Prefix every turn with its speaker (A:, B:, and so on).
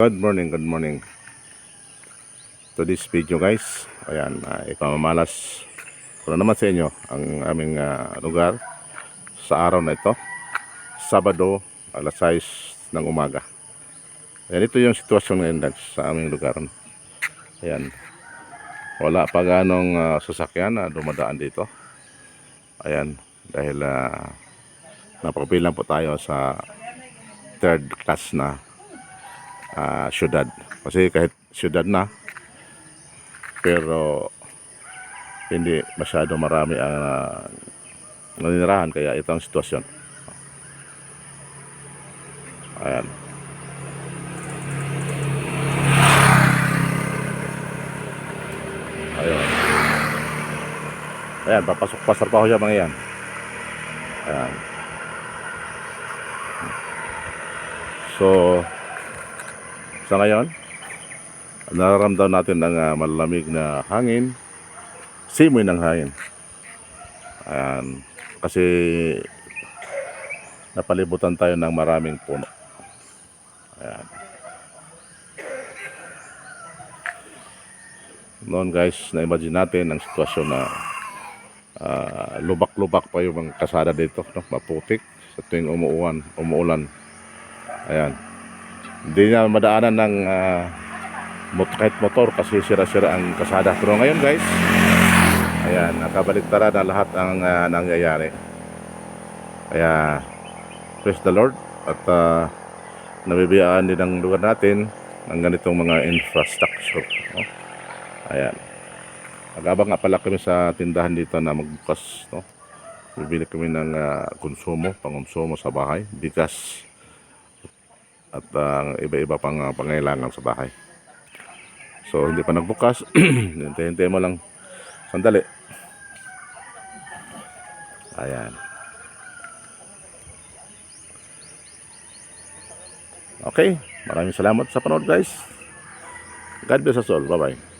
A: Good morning, good morning. To this video guys, ayan, uh, ipamamalas ko na naman sa inyo ang aming ah, lugar sa araw na ito. Sabado, alas 6 ng umaga. Ayan, ito yung sitwasyon ngayon guys sa aming lugar. Ayan, wala pa ganong ah, sasakyan na dumadaan dito. Ayan, dahil uh, napapilang po tayo sa third class na ah, syudad. Kasi kahit syudad na, pero hindi masyado marami ang uh, naninirahan kaya ito ang sitwasyon. Ayan. Ayun. Ayan, papasok pa ako siya mga yan. Ayan. So, sa ngayon, nararamdaman natin ang ah, malamig na hangin, simoy ng hangin. Ayan, kasi napalibutan tayo ng maraming puno. Ayan. Noon guys, na-imagine natin ang sitwasyon na ah, lubak-lubak pa yung mga kasada dito, no? maputik sa tuwing umuulan, umuulan. Ayan. Hindi na madaanan ng ah, mot kahit motor kasi sira-sira ang kasada. Pero ngayon guys, ayan, nakabaliktara na lahat ang ah, nangyayari. Kaya, praise the Lord at uh, nabibiyaan din ang lugar natin ng ganitong mga infrastructure. No? Ayan. Nag-abang nga pala kami sa tindahan dito na magbukas. No? Bibili kami ng ah, konsumo, pangkonsumo sa bahay, bigas at ang iba-iba pang uh, pangailangan sa bahay. So, hindi pa nagbukas. Hintay-hintay mo lang. Sandali. Ayan. Okay. Maraming salamat sa panood guys. God bless us all. Bye-bye.